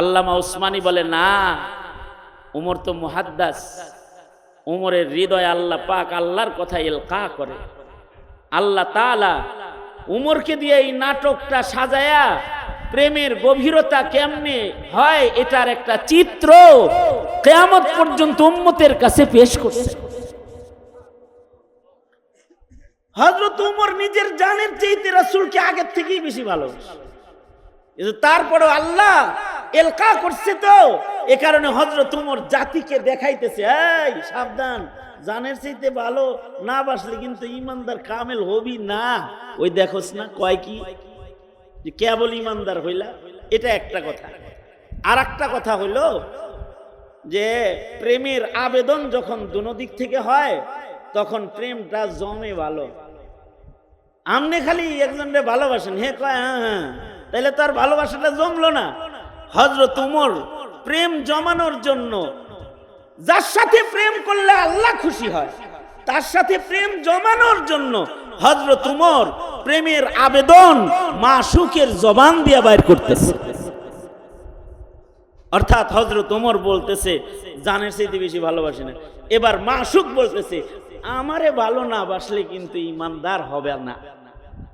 আল্লামা উসমানী বলে, না, উমর তো মুহাদ্দাস। উমরের হৃদয় আল্লাহ পাক আল্লাহর কথা এলকা করে। আল্লাহ তাআলা উমরকে দিয়ে এই নাটকটা সাজায়া প্রেমের গভীরতা কেমনে হয় এটার একটা চিত্র কেয়ামত পর্যন্ত উম্মতের কাছে পেশ করছে। হজরত উমর নিজের জানের চেয়েতে রাসূলকে আগের থেকেই বেশি ভালো তারপরে আল্লাহ এলকা করছে তো। এ কারণে হজরত উমর জাতিকে দেখাইতেছে, এই, সাবধান। জানের চাইতে ভালো না বাসলে কিন্তু ইমানদার কামেল হবি না। ওই দেখোস না, কয় কি? যে কেবল ইমানদার হইলা, এটা একটা কথা। আর একটা কথা হইল যে, প্রেমের আবেদন যখন দুনো দিক থেকে হয়, তখন প্রেমটা জমে ভালো। আমনে খালি একজনরে ভালোবাসেন। হে কয় হ্যাঁ হ্যাঁ তাহলে তার ভালোবাসাটা জমলো না। হজরত উমর প্রেম জমানোর জন্য, যার সাথে প্রেম করলে আল্লাহ খুশি হয়, তার সাথে প্রেম জমানোর জন্য হজরত উমর প্রেমের আবেদন মাসুকের জবান দিয়ে বাইর করতেছে। অর্থাৎ হজরত ওমর বলতেছে, জানের চাইতে বেশি ভালোবাসে না। এবার মাসুক বলতেছে, আমারে ভালো না বাসলে কিন্তু ইমানদার হবে না।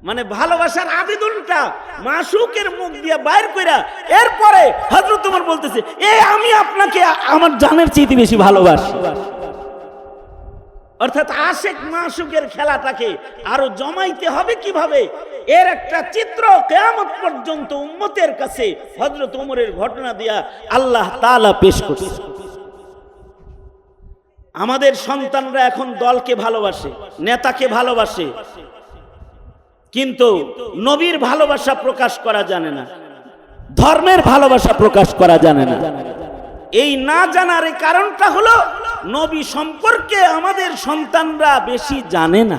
মানে ভালোবাসার আবেদনটা মাসুকের মুখ দিয়ে বাইর কইরা এরপরে হজরত ওমর বলতেছে, এ, আমি আপনাকে আমার জানের চাইতে বেশি ভালোবাসি। অর্থাৎ আশেক মাসুকের খেলাটাকে আরও জমাইতে হবে কীভাবে? এর একটা চিত্র কেয়ামত পর্যন্ত উম্মতের কাছে হজরত উমরের ঘটনা দিয়া আল্লাহ তাআলা পেশ করছে। আমাদের সন্তানরা এখন দলকে ভালোবাসে, নেতাকে ভালোবাসে কিন্তু নবীর ভালোবাসা প্রকাশ করা জানে না। ধর্মের ভালোবাসা প্রকাশ করা জানে না। এই না জানার এই কারণটা হলো, নবী সম্পর্কে আমাদের সন্তানরা বেশি জানে না।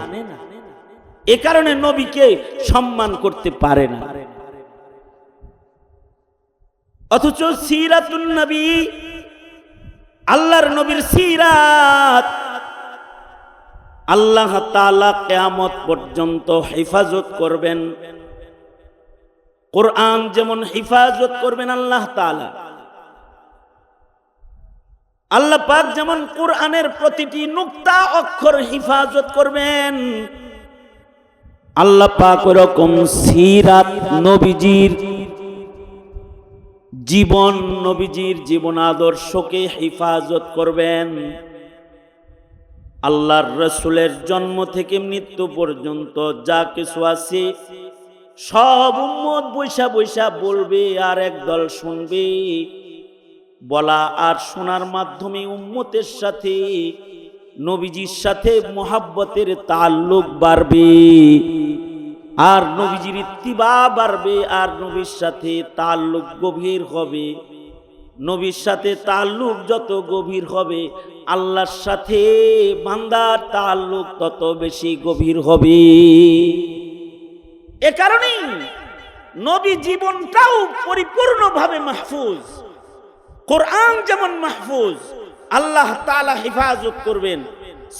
এ কারণে নবীকে সম্মান করতে পারে না। অথচ সিরাতুন নবী, আল্লাহর নবীর সিরাত আল্লাহ তাআলা কিয়ামত পর্যন্ত হেফাজত করবেন। কোরআন যেমন হেফাজত করবেন আল্লাহ তাআলা। আল্লাহ পাক যেমন কোরআনের প্রতিটি নুক্তা, অক্ষর হেফাজত করবেন। আল্লাহ পাক ওরকম সিরাত নবীজির জীবন নবীজির জীবন আদর্শকে হেফাজত করবেন। আল্লাহর রসুলের জন্ম থেকে মৃত্যু পর্যন্ত যা কিছু আছে, সব উম্মত বৈশা বৈশা বলবে আর একদল শুনবে। বলা আর শোনার মাধ্যমে উম্মতের সাথে, নবীজির সাথে মোহাব্বতের তাল্লুক বাড়বে, আর নবীজির ইত্তিবা বাড়বে, আর নবীর সাথে তাল্লুক গভীর হবে। নবীর সাথে তাল্লুক যত গভীর হবে, আল্লাহর সাথে বান্দার তাল্লুক তত বেশি গভীর হবে। এ কারণেই নবী জীবনটাও পরিপূর্ণভাবে মাহফুজ। কোরআন যেমন মাহফুজ, আল্লাহ তালা হেফাজত করবেন,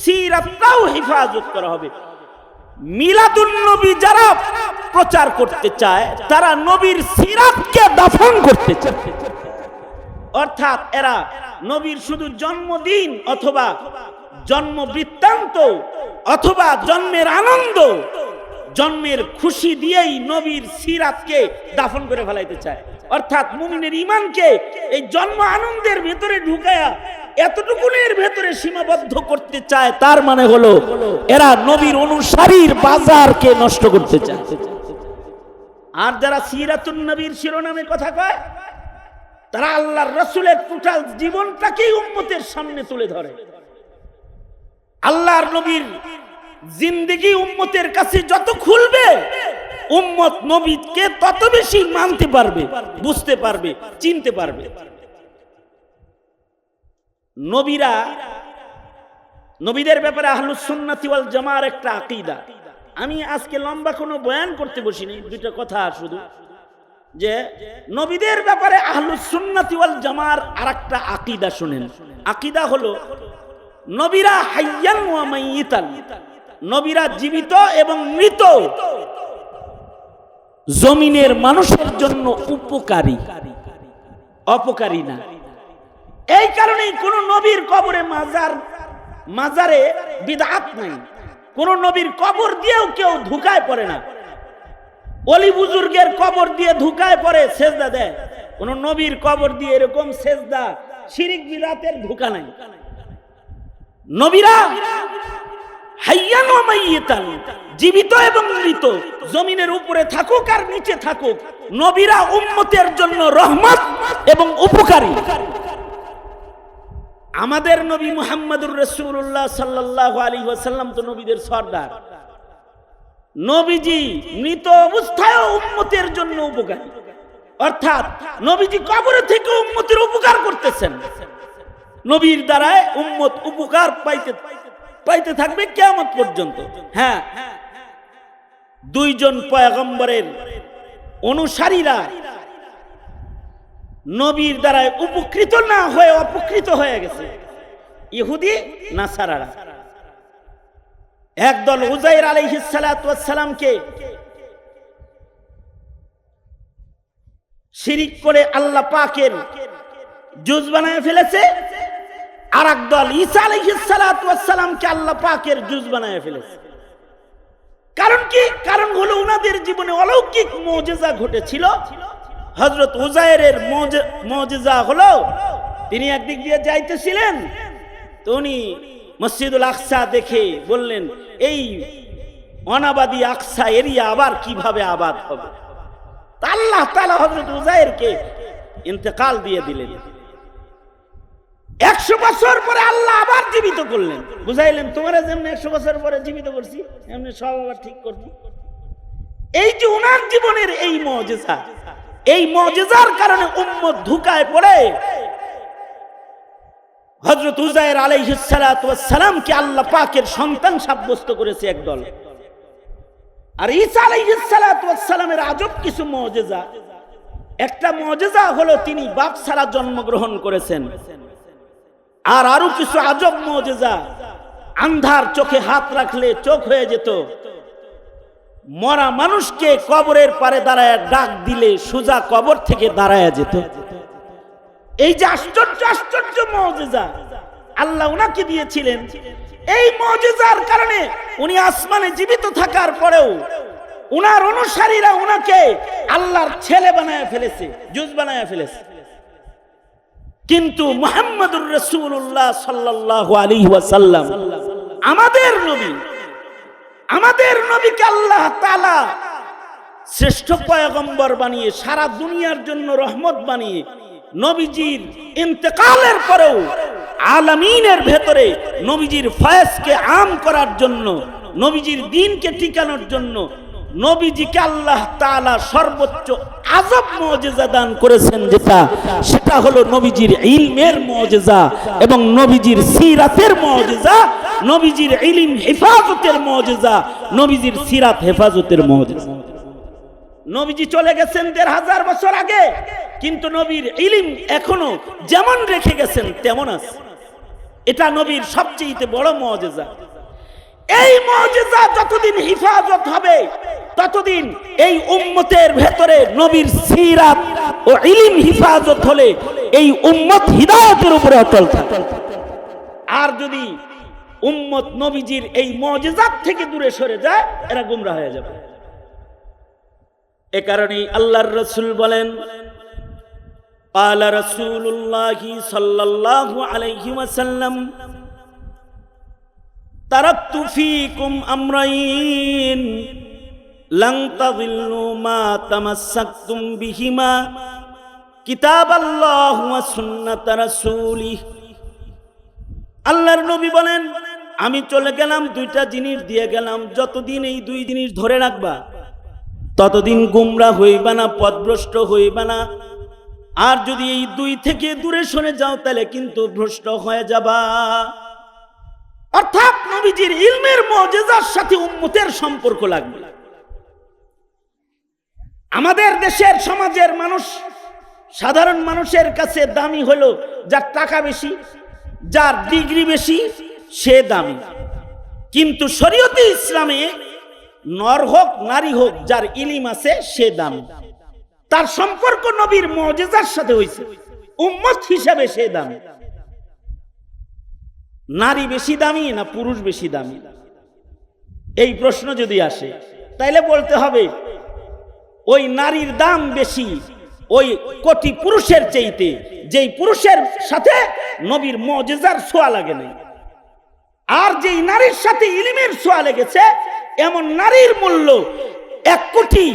সিরাতটাও হেফাজত করা হবে। মিলাদুন নবী যারা প্রচার করতে চায়, তারা নবীর সিরাতকে দাফন করতে চায়। অর্থাৎ এরা নবীর শুধু জন্মদিন অথবা জন্ম বৃত্তান্ত অথবা জন্মের আনন্দ, জন্মের খুশি দিয়েই নবীর সিরাতকে দাফন করে ফেলাইতে চায়। অর্থাৎ মুমিনের ইমানকে এই জন্ম আনন্দের ভেতরে ঢুকায়া এতটুকুনের ভেতরে সীমাবদ্ধ করতে চায়, তার মানে হলো এরা নবীর অনুসারীর বাজারকে নষ্ট করতে চায়। আর যারা সিরাতুন নবীর শিরোনামে কথা কয় তারা আল্লাহর রসুলের টোটাল জীবনটাকেই উম্মতের সামনে তুলে ধরে। আল্লাহর নবীর জিন্দিগি উম্মতের কাছে যত খুলবে, উম্মত নবীকে তত বেশি মানতে পারবে, বুঝতে পারবে, চিনতে পারবে। নবীরা, নবীদের ব্যাপারে আহলুস সুন্নাতি ওয়াল জামার একটা আকীদা। আমি আজকে লম্বা কোনো বয়ান করতে বসিনি, দুইটা কথা শুধু। যে নবীদের ব্যাপারে আহলুস সুন্নাতি ওয়াল জামার আরেকটা আকীদা শুনেন। আকীদা হলো, নবীরা হাইয়ান ওয়া মাইয়িতান, নবীরা জীবিত এবং মৃত। জমিনের মানুষের জন্য উপকারী। অপকারী না। এই কারণেই কোন নবীর কবরে মাজার, মাজারে বিদাত নাই। কোন নবীর কবর দিয়েও কেউ ধুকায় পড়ে না। অলি বুজুর্গের কবর দিয়ে ধুকায় পরে সেজদা দেয়। কোন নবীর কবর দিয়ে এরকম সেজদা, শিরিক বিরাতের ধোকা নাই। নবীরা জীবিত এবং মৃত, জমিনের উপরে থাকুক আর নিচে থাকুক, নবীরা উম্মতের জন্য রহমত এবং উপকারী। আমাদের নবী মুহাম্মদুর রসুল্লাহ সাল্লাহ আলী ওয়াসাল্লাম তো নবীদের সর্দার। নবীজি মৃত অবস্থায় উম্মতের জন্য উপকারী। অর্থাৎ নবীজি কবরে থেকে উম্মতের উপকার করতেছেন। নবীর দ্বারায় উম্মত উপকার পাইতে পাইতে থাকবে কেমন পর্যন্ত। হ্যাঁ দুইজন পয়গম্বরের অনুসারীরা নবীর দ্বারায় উপকৃত না হয়ে অপকৃত হয়ে গেছে। ইহুদি, নাসারারা। একদল উজাইর আলাইহিসালামকে শিরিক করে আল্লাহ পাকের জুজ বানায় ফেলেছে আর একদল ঈসা আলাইহিসালামকে আল্লাহ পাকের জুজ বানায় ফেলেছে। কারণ কি? কারণ হলো উনাদের জীবনে অলৌকিক মজেজা ঘটেছিল। হজরত উজাইরের মজেজা হলো, তিনি একদিক দিয়ে যাইতেছিলেন, তো উনি মসজিদুল আকসা দেখে বললেন, এই অনাবাদী আকসা এরিয়া আবার কীভাবে আবাদ হবে? আল্লাহ তালা হজরত উজাইরকে ইন্তেকাল দিয়ে দিলেন। একশো বছর পরে আল্লাহ আবার জীবিত করলেন। বুঝাইলেন, তোমার যেমন একশো বছর পরে জীবিত করছি এমনি সব আবার ঠিক করছি। এই যে উনার জীবনের এই মজেজা, এই মজেজার কারণে উম্মত ধুকায় পড়ে। হজরত উজাইর আলাইহিসালামকে আল্লাহ পাকের সন্তান সাব্যস্ত করেছে একদল। আর ঈসা আলাইহিসালামের আজব কিছু মজেজা। একটা মজেজা হলো তিনি বাপ ছাড়া জন্মগ্রহণ করেছেন। আর আরও কিছু আজব মজেজা, আন্ধার চোখে হাত রাখলে চোখ হয়ে যেত। মরা মানুষকে কবরের পারে দাঁড়ায় ডাক দিলে সোজা কবর থেকে দাঁড়ায় যেত। এই যে আশ্চর্য আশ্চর্য মজেজা আল্লাহ উনাকে দিয়েছিলেন। এই মজেজার কারণে উনি আসমানে জীবিত থাকার পরেও উনার অনুসারীরা উনাকে আল্লাহর ছেলে বানায় ফেলেছে, জুজ বানায় ফেলেছে। কিন্তু মোহাম্মদুর রসুল্লাহ সাল্লাহ আলী ওয়াসাল্লাম, আমাদের নবী, আমাদের নবীকে আল্লাহ তালা শ্রেষ্ঠ পয়গম্বর বানিয়ে সারা দুনিয়ার জন্য রহমত বানিয়ে নবীজির ইন্তেকালের পরেও আলামিনের ভেতরে নবীজির ফয়েজকে আম করার জন্য, নবীজির দিনকে টিকানোর জন্য নবীজিকে আল্লাহ তাআলা সর্বোচ্চ আজব মুজিজা দান করেছেন যেটা, সেটা হলো নবীজির ইলমের মুজিজা এবং নবীজির সিরাতের মুজিজা, নবীজির ইলম হেফাজতের মুজিজা, নবীজির সিরাত হেফাজতের মুজিজা। নবীজি চলে গেছেন দেড় হাজার বছর আগে। কিন্তু নবীর ইলিম এখনও যেমন রেখে গেছেন তেমন আছে। এটা নবীর সবচেয়ে বড় মজেজা। এই মজেজা যতদিন হিফাজত হবে, ততদিন এই উম্মতের ভেতরে নবীর সিরাত ও ইলিম হিফাজত হলে এই উম্মত হিদায়তের উপরে অটল থাকে আর যদি উম্মত নবীজির এই মজেজাত থেকে দূরে সরে যায়, এরা গুমরা হয়ে যাবে। এ কারণেই আল্লাহর রসুল বলেন পালা রসুল্লাহি সাল্লাল্লাহু আলাইহি তারা তারাক্তু ফিকুম আমরাইন আল্লাহর নবী বলেন, আমি চলে গেলাম, দুইটা জিনিস দিয়ে গেলাম, যতদিন এই দুই জিনিস ধরে রাখবা ততদিন গুমরা হইবা না পথভ্রষ্ট হইবা না। আর যদি এই দুই থেকে দূরে সরে যাও, তাহলে কিন্তু ভ্রষ্ট হয়ে যাবা। অর্থাৎ নবীজির ইলমের মজেজার সাথে উম্মতের সম্পর্ক লাগবে। আমাদের দেশের সমাজের মানুষ, সাধারণ মানুষের কাছে দামি হলো যার টাকা বেশি, যার ডিগ্রি বেশি, সে দামি। কিন্তু শরীয়তে ইসলামে নর হোক, নারী হোক, যার ইলিম আছে, সে দামি। তার সম্পর্ক নবীর মজেজার সাথে হয়েছে উম্মত হিসাবে সে দামি। নারী বেশি দামি না পুরুষ বেশি দামি? এই প্রশ্ন যদি আসে, তাইলে বলতে হবে, ওই নারীর দাম বেশি, ওই কোটি পুরুষের চেইতে, যেই পুরুষের সাথে নবীর মজেজার ছোঁয়া লাগে নাই। আর যেই নারীর সাথে ইলিমের ছোঁয়া লেগেছে এমন নারীর মূল্য এক কোটি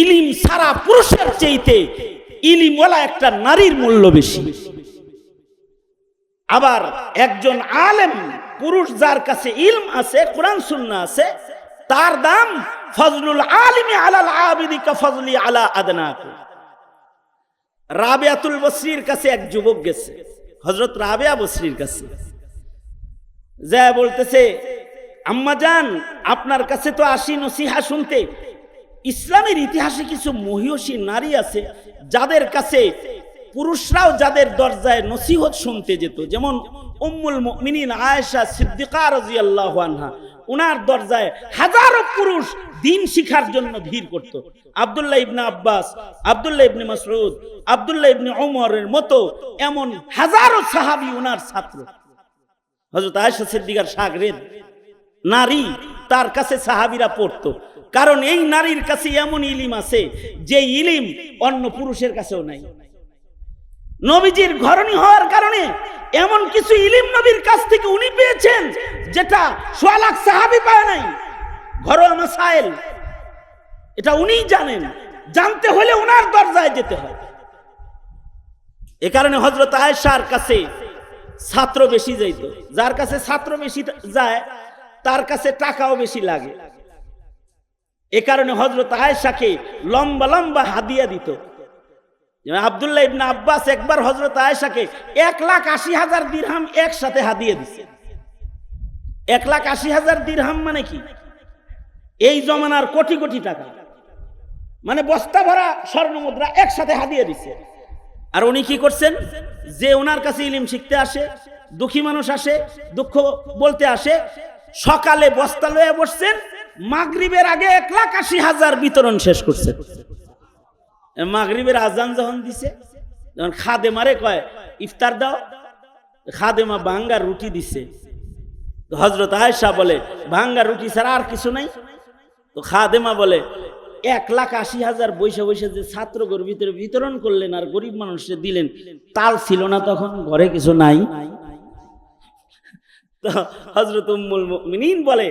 ইলিম সারা পুরুষের চেইতে ইলিমওয়ালা একটা নারীর মূল্য বেশি। আবার একজন আলেম পুরুষ যার কাছে ইলম আছে, কোরআন সুন্না আছে, তার দাম ফজলুল আলিমি আলাল আবিদি কা ফজলি আলা আদনাকু। রাবেয়াতুল বসরির কাছে এক যুবক গেছে, হযরত রাবেয়া বসরির কাছে। যা বলতেছে আম্মা জান, আপনার কাছে তো আসি নসিহা শুনতে। ইসলামের ইতিহাসে কিছু মহিষী নারী আছে, যাদের কাছে পুরুষরাও যাদের দরজায় নসিহত শুনতে যেত। যেমন উম্মুল মুমিনিন আয়েশা সিদ্দিকা রাদিয়াল্লাহু আনহা, উনার দরজায় হাজারো পুরুষ দিন শিখার জন্য ভিড় করত। আব্দুল্লাহ ইবনে আব্বাস, আব্দুল্লাহ ইবনে মাসউদ, আব্দুল্লাহ ইবনে ওমরের মতো এমন হাজারো সাহাবী উনার ছাত্র। হযরত আয়েশা সিদ্দিকার সাগরেদ নারী তার কাছে সাহাবিরা পড়তো। কারণ এই নারীর কাছে এমন ইলিম আছে যে ইলিম অন্য পুরুষের কাছেও নাই। নবীজির ঘরণী হওয়ার কারণে এমন কিছু ইলিম নবীর কাছ থেকে উনি পেয়েছেন যেটা সোয়ালাক সাহাবি পায় নাই। ঘরোয়া মাসাইল। এটা উনিই জানেন। জানতে হলে ওনার দরজায় যেতে হয়। এ কারণে হজরত আয়েশার কাছে ছাত্র বেশি যাইত। যার কাছে ছাত্র বেশি যায় তার কাছে টাকাও বেশি লাগে। এ কারণে হজরত আয়েশাকে লম্বা লম্বা হাদিয়া দিত। আবদুল্লাহ ইবনা আব্বাস একবার হজরত আয়েশাকে এক লাখ আশি হাজার দিরহাম একসাথে হাদিয়ে দিছে। এক লাখ আশি হাজার দিরহাম মানে কি? এই জমানার কোটি কোটি টাকা। মানে বস্তা ভরা স্বর্ণ মুদ্রা একসাথে হাদিয়ে দিছে। আর উনি কি করছেন? যে ওনার কাছে ইলিম শিখতে আসে, দুঃখী মানুষ আসে, দুঃখ বলতে আসে সকালে বস্তা লয়ে বসছেন, মাগরিবের আগে এক লাখ আশি হাজার বিতরণ শেষ করছেন। মাগরিবের আজান যখন দিছে, যখন খাদে মারে কয়, ইফতার দাও, খাদেমা ভাঙ্গার রুটি দিছে। হজরত আয়েশা বলে, ভাঙ্গা রুটি ছাড়া আর কিছু নাই? তো খাদেমা বলে, এক লাখ আশি হাজার বৈশে বৈশে যে ছাত্রগর ভিতরে বিতরণ করলেন আর গরিব মানুষকে দিলেন, তাল ছিল না তখন, ঘরে কিছু নাই। হজরত মুমিনিন বলে,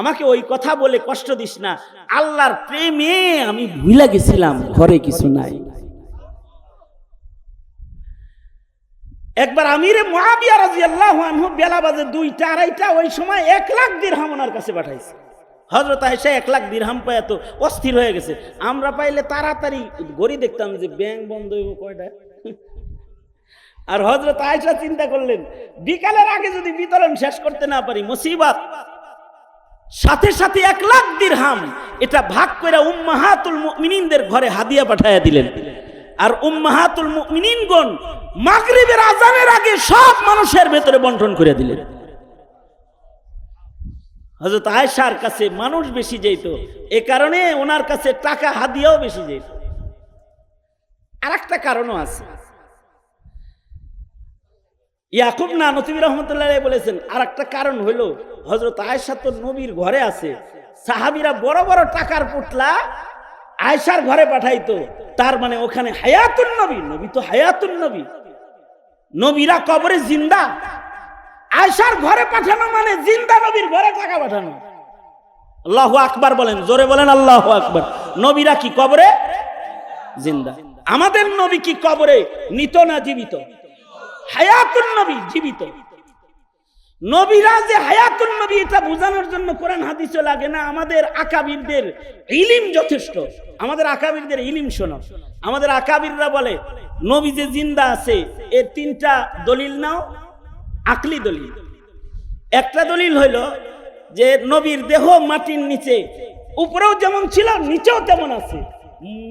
আমাকে ওই কথা বলে কষ্ট দিস না। আল্লাহর প্রেমে আমি ভুলে গেছিলাম, ঘরে কিছু নাই। একবার আমিরে মহাবিয়া রাদিয়াল্লাহু আনহু বেলা বাজে দুইটা, আড়াইটা, ওই সময় এক লাখ দিরহাম ওনার কাছে পাঠাইছে। হজরত আয়েশা এক লাখ দিরহাম পায় এত অস্থির হয়ে গেছে। আমরা পাইলে তাড়াতাড়ি গড়ি দেখতাম যে ব্যাংক বন্ধ হইব কয়টা আর হজরত আয়েশা চিন্তা করলেন, বিকালের আগে যদি বিতরণ শেষ করতে না পারি, মুসিবত। সাথে সাথে এক লাখ দিরহাম, এটা ভাগ করে উম্মাহাতুল মুমিনিনদের ঘরে হাদিয়া পাঠাইয়া দিলেন। আর উম্মাহাতুল মুমিনিনগণ মাগরিবের আজানের আগে সব মানুষের ভেতরে বন্টন করে দিলেন। হযরত আয়েশার কাছে মানুষ বেশি যেত এ কারণে ওনার কাছে টাকা হাদিয়াও বেশি যেত আর একটা কারণও আছে। ইয়াকুব না নতিবি রহমতুল্লাহ বলেছেন আর একটা কারণ হলো হজরত আয়েশা তো নবীর ঘরে আছে। সাহাবিরা বড় বড় টাকার পুটলা আয়েশার ঘরে পাঠাইতো। তার মানে ওখানে হায়াতুন নবী নবী তো হায়াতুন নবী। নবীরা কবরে জিন্দা। আয়েশার ঘরে পাঠানো মানে জিন্দা নবীর ঘরে টাকা পাঠানো। আল্লাহ আকবার বলেন, জোরে বলেন আল্লাহ আকবার। নবীরা কি কবরে? জিন্দা। আমাদের নবী কি কবরে? নিত না জীবিত? হায়াতুন নবী, জীবিত। নবীরা যে হায়াতুন নবী, এটা বোঝানোর জন্য কোরআন হাদিসও লাগে না, আমাদের আকাবিরদের ইলিম যথেষ্ট। আমাদের আকাবিরদের ইলিম শোনো। আমাদের আকাবিররা বলে, নবী যে জিন্দা আছে, এর তিনটা দলিল নাও, আকলি দলিল। একটা দলিল হইল যে নবীর দেহ মাটির নিচে, উপরেও যেমন ছিল, নিচেও তেমন আছে।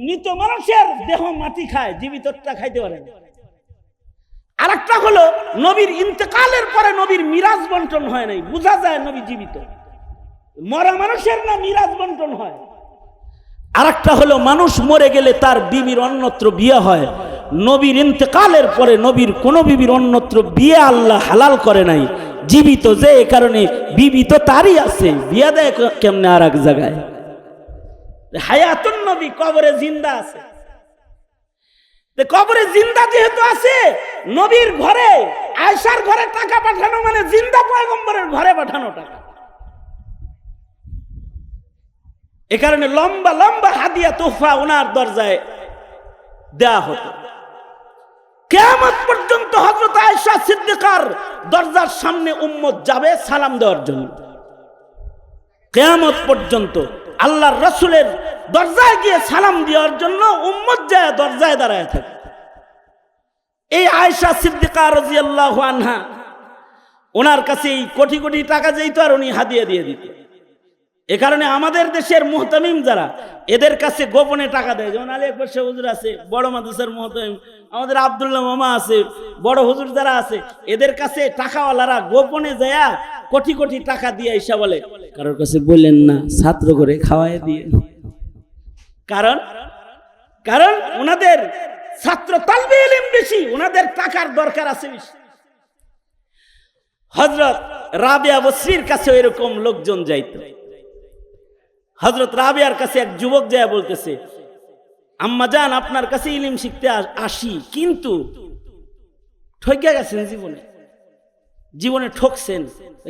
মৃত মানুষের দেহ মাটি খায় জীবিতটা খাইতে পারে না। আর একটা হলো, নবীর ইন্তেকালের পরে নবীর মিরাজ বন্টন হয় নাই। বোঝা যায় নবী জীবিত? মরা মানুষের না মিরাজ বন্টন হয়? আর একটা হলো, মানুষ মরে গেলে তার বিবির অন্যত্র বিয়ে হয়। নবীর ইন্তেকালের পরে নবীর কোন বিবির অন্যত্র বিয়ে আল্লাহ হালাল করে নাই। জীবিত যে এ কারণে, বিবি তো তারই আছে। বিয়া দেয় কেমনে আর এক জায়গায়? হায়াতুন নবী কবরে জিন্দা আছে। কবরে জিন্দা যেহেতু আছে, নবীর ঘরে আয়সার ঘরে টাকা পাঠানো মানে জিন্দা পয়গম্বরের ঘরে পাঠানো টাকা। এ কারণে লম্বা লম্বা হাদিয়া তোফা ওনার দরজায় দেয়া হতো। কেয়ামত পর্যন্ত হজরত আয়েশা সিদ্দিকার দরজার সামনে উম্মত যাবে সালাম দেওয়ার জন্য। কেয়ামত পর্যন্ত আল্লাহর রসুলের দরজায় গিয়ে সালাম দেওয়ার জন্য উম্মত যায় দরজায় দাঁড়ায় থাকে। এই আয়সা সিদ্দিকা রাজিয়াল্লাহ আনহা, ওনার কাছে এই কোটি কোটি টাকা যেত আর উনি হাতিয়ে দিয়ে দিত এ কারণে আমাদের দেশের মুহতামিম যারা, এদের কাছে গোপনে টাকা দেয়। যেমন আলী আকবর শাহ হুজুর আছে, বড় মাদ্রাসার মুহতামিম, আমাদের আব্দুল্লাহ মামা আছে, বড় হুজুর যারা আছে, এদের কাছে টাকাওয়ালারা গোপনে যায়া কোটি কোটি টাকা দিয়ে এসা বলে। কারোর কাছে বললেন না, ছাত্র করে খাওয়াই দিয়ে। কারণ কারণ ওনাদের ছাত্র তালবে ইলম বেশি, ওনাদের টাকার দরকার আছে বেশি। হজরত রাবিয়া বসরির কাছে এরকম লোকজন যাইতো। হজরত রাবিয়ার কাছে এক যুবক যায় বলতেছে, আম্মা যান, আপনার কাছে ইলিম শিখতে আসি, কিন্তু ঠকে গেছেন জীবনে। জীবনে ঠকছেন।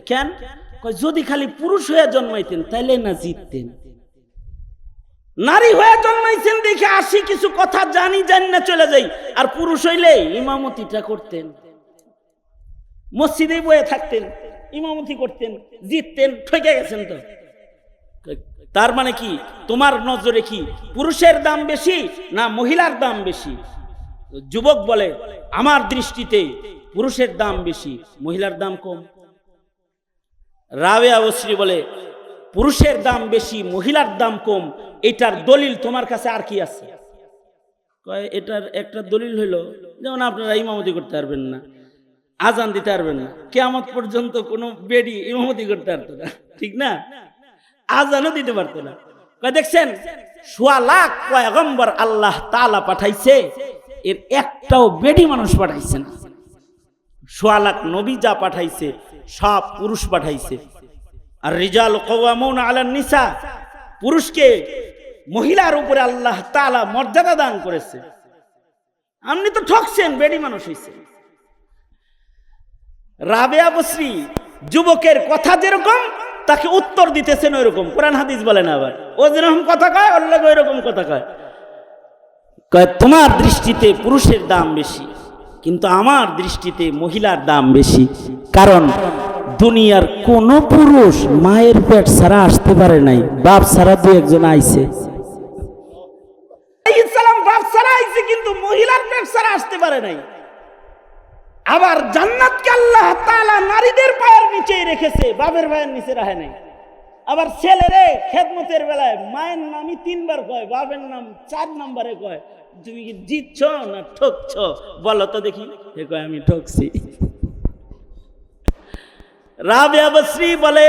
কেন? যদি খালি পুরুষ হয়ে জন্মাইতেন, তাইলে না জিততেন। নারী হয়ে জন্মাইছেন দেখে আসি, কিছু কথা জানি জানি না, চলে যাই। আর পুরুষ হইলে ইমামতিটা করতেন। মসজিদে বয়ে থাকতেন, ইমামতি করতেন, জিততেন ঠকে গেছেন তো। তার মানে কি? তোমার নজরে কি পুরুষের দাম বেশি না মহিলার দাম বেশি? যুবক বলে, আমার দৃষ্টিতে পুরুষের দাম বেশি, মহিলার দাম কম। রাবেয়া বশ্রী বলে, পুরুষের দাম বেশি, মহিলার দাম কম, এটার দলিল তোমার কাছে আর কি আছে? কয়, এটার একটা দলিল হইল, যেমন আপনারা ইমামতি করতে পারবেন না, আজান দিতে পারবেন না, কেয়ামত পর্যন্ত কোনো বেডি ইমামতি করতে পারতো না, ঠিক না? আজানও দিতে পারতো না। দেখছেন, সোয়া লাখ পয়গম্বর আল্লাহ তালা পাঠাইছে, এর একটাও বেডি মানুষ পাঠাইছে না। সোয়া লাখ নবী যা পাঠাইছে, সব পুরুষ পাঠাইছে। আর রিজাল কওয়ামুন আলান নিসা, পুরুষকে মহিলার উপরে আল্লাহ তালা মর্যাদা দান করেছে। আপনি তো ঠকছেন বেডি মানুষ হইছে। রাবেয়া বসরি, যুবকের কথা যেরকম তাকে উত্তর দিতেছেন ওইরকম। কোরআন হাদিস বলেন আবার। ও যেরকম কথা কয়, ওর লাগে ওইরকম কথা কয়। কয়, তোমার দৃষ্টিতে পুরুষের দাম বেশি, কিন্তু আমার দৃষ্টিতে মহিলার দাম বেশি। কারণ দুনিয়ার কোন পুরুষ মায়ের পেট ছাড়া আসতে পারে নাই। বাপ ছাড়া দু একজন আইছে। ইসলাম বাপ ছাড়া আইছে, কিন্তু মহিলার পেট ছাড়া আসতে পারে নাই। আবার জান্নাতকে আল্লাহ তালা নারীদের পায়ের নিচেই রেখেছে বাবের পায়ের নিচে রাখে নাই। আবার ছেলেরে খেদমতের বেলায় মায়ের নামই তিনবার কয় বাবের নাম চার নম্বরে কয়, তুমি কি জিতছ না ঠকছ? বলো তো দেখি। এ কয়, আমি ঠকছি। রাবিয়া বসরি বলে,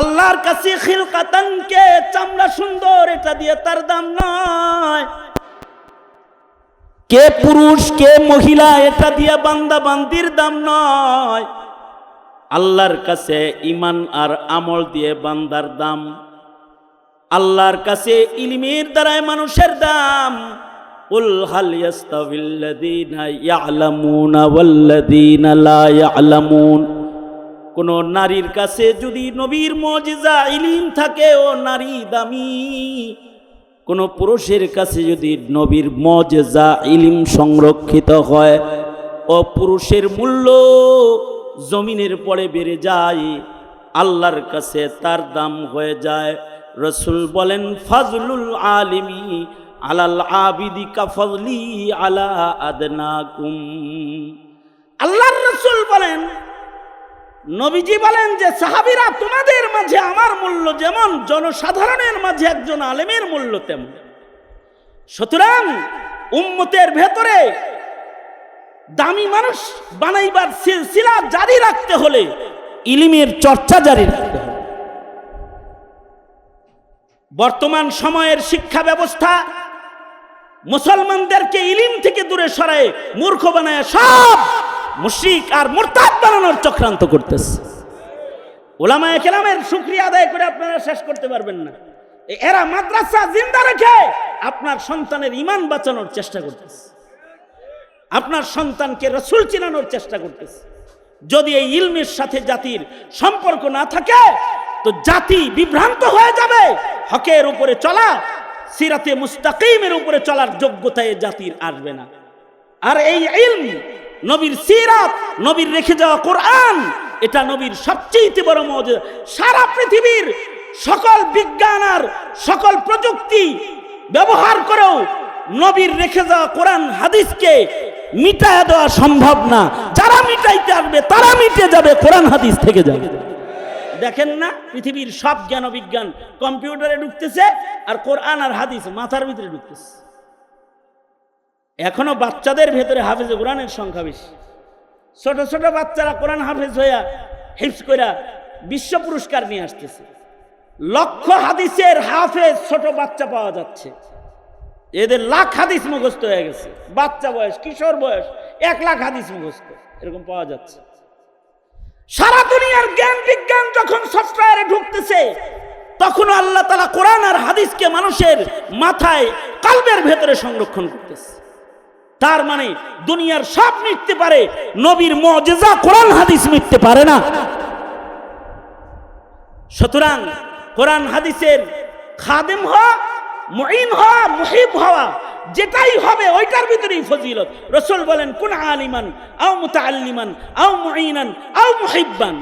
আল্লাহর কাছে খিলকাতানকে চামড়া সুন্দর, এটা দিয়ে তার দাম নয়। কে পুরুষ, কে মহিলা, এটা দিয়ে বান্দা বান্দির দাম নয়। আল্লাহর কাছে ইমান আর আমল দিয়ে বান্দার দাম। আল্লাহর কাছে ইলমের দ্বারায় মানুষের দাম। কোন নারীর কাছে যদি নবীর মজিজা ইলিম থাকে, ও নারী দামি। কোন পুরুষের কাছে যদি নবীর মজেজা ইলিম সংরক্ষিত হয় ও পুরুষের মূল্য জমিনের পরে বেড়ে যায়, আল্লাহর কাছে তার দাম হয়ে যায়। রসুল বলেন, ফাজলুল আলিমি আলাল আবিদি কাফলি আলা আদনাকুম। আল্লাহর রসুল বলেন নবীজি বলেন যে, সাহাবিরা তোমাদের মাঝে আমার মূল্য যেমন, জনসাধারণের মাঝে একজন আলেমের মূল্য তেমন। সুতরাং উম্মতের ভেতরে দামি মানুষ বানাইবার সিলসিলা জারি রাখতে হলে, ইলিমের চর্চা জারি রাখতে হবে। বর্তমান সময়ের শিক্ষা ব্যবস্থা, মুসলমানদেরকে ইলিম থেকে দূরে সরায় মূর্খ বানায় সব মুশরিক আর মুরতাদ বানানোর চক্রান্ত করতেছে। ওলামায় কেলামের শুকরিয়া আদায় করে আপনারা শেষ করতে পারবেন না। এরা মাদ্রাসা জিন্দা রেখে আপনার সন্তানের ইমান বাঁচানোর চেষ্টা করতেছে। আপনার সন্তানকে রসুল চিনানোর চেষ্টা করতেছে। যদি এই ইলমের সাথে জাতির সম্পর্ক না থাকে, তো জাতি বিভ্রান্ত হয়ে যাবে। হকের উপরে চলা, সিরাতে মুস্তাকিমের উপরে চলার যোগ্যতা এ জাতির আসবে না। আর এই ইলম নবীর সিরাত, নবীর রেখে যাওয়া কোরআন, এটা নবীর সবচেয়ে বড় মজা। সারা পৃথিবীর সকল বিজ্ঞান আর সকল প্রযুক্তি ব্যবহার করেও নবীর রেখে যাওয়া কোরআন, হাদিসকে মিটায় দেওয়া সম্ভব না। যারা মিটাইতে আসবে, তারা মিটে যাবে, কোরআন, হাদিস থেকে যাবে। দেখেন না, পৃথিবীর সব জ্ঞান বিজ্ঞান কম্পিউটারে ঢুকতেছে আর কোরআন আর হাদিস মাথার ভিতরে ঢুকতেছে। এখনও বাচ্চাদের ভেতরে হাফেজে কোরআনের সংখ্যা বেশি। ছোট ছোট বাচ্চারা কোরআন হাফেজ হইয়া হিফস কইরা বিশ্ব পুরস্কার নিয়ে আসতেছে। লক্ষ হাদিসের হাফেজ ছোট বাচ্চা পাওয়া যাচ্ছে। এদের লাখ হাদিস মুখস্থ হয়ে গেছে। বাচ্চা বয়স, কিশোর বয়স, এক লাখ হাদিস মুখস্থ। এরকম পাওয়া যাচ্ছে। সারা দুনিয়ার জ্ঞান বিজ্ঞান যখন সফটওয়্যারে ঢুকতেছে তখন আল্লাহ তালা কোরআন আর হাদিসকে মানুষের মাথায়, কালবের ভেতরে সংরক্ষণ করতেছে। তার মানে দুনিয়ার সব মিটতে পারে, নবীর মজেজা কোরআন হাদিস মিটতে পারে না। সুতরাং কোরআন হাদিসের খাদেম হওয়া মুইন হওয়া, মুহিব হওয়া, যেটাই হবে ওইটার ভিতরেই ফজিলত। রসুল বলেন, কোন আলিমান আও মুতাআল্লিমান, আও মুইনান আও মুহিব্বান।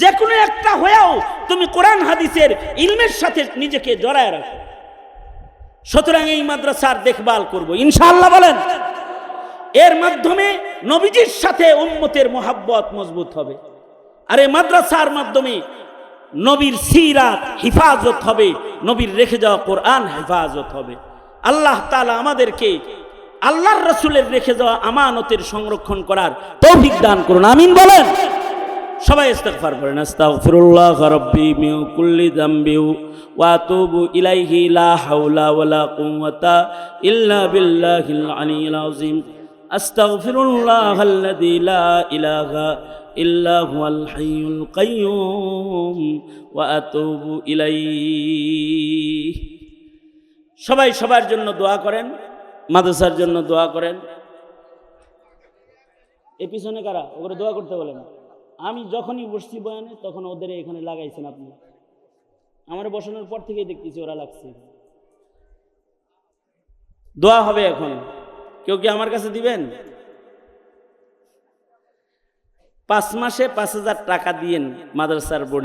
যে কোনো একটা হয়েও তুমি কোরআন হাদিসের ইলমের সাথে নিজেকে জড়ায় রাখো। সুতরাং এই মাদ্রাসার দেখভাল করব। ইনশাআল্লাহ বলেন। এর মাধ্যমে নবীজির সাথে উম্মতের মোহাব্বত মজবুত হবে। আর এই মাদ্রাসার মাধ্যমে নবীর সিরাত হিফাজত হবে, নবীর রেখে যাওয়া কোরআন হেফাজত হবে। আল্লাহ তাআলা আমাদেরকে আল্লাহর রসুলের রেখে যাওয়া আমানতের সংরক্ষণ করার তৌফিক দান করুন। আমিন বলেন। সবাই ইস্তেগফার করেন, আস্তাগফিরুল্লাহ রাব্বি মিন কুল্লি যামবি ওয়া আতুবু ইলাইহি লা হাওলা ওয়ালা কুওয়াতা ইল্লা বিল্লাহিল আলিয়্যিল আযীম। আস্তাগফিরুল্লাহ আল্লাযী লা ইলাহা হুয়াল হাইয়ুল কাইয়্যুম ওয়া আতুবু ইলাইহি। সবাই সবার জন্য দোয়া করেন, মাদ্রাসার জন্য দোয়া করেন। এ পিছনে কারা? ওগুলো দোয়া করতে বলেন। আমি যখনই বসছি বয়ানে, তখন ওদের এখানে লাগাইছেন আপনি। আমার বসানোর পর থেকেই দেখতেছি ওরা লাগছে। দোয়া হবে এখন। কেউ কি আমার কাছে দিবেন? পাঁচ মাসে পাঁচ হাজার টাকা দিয়েন মাদ্রাসার বোর্ডে।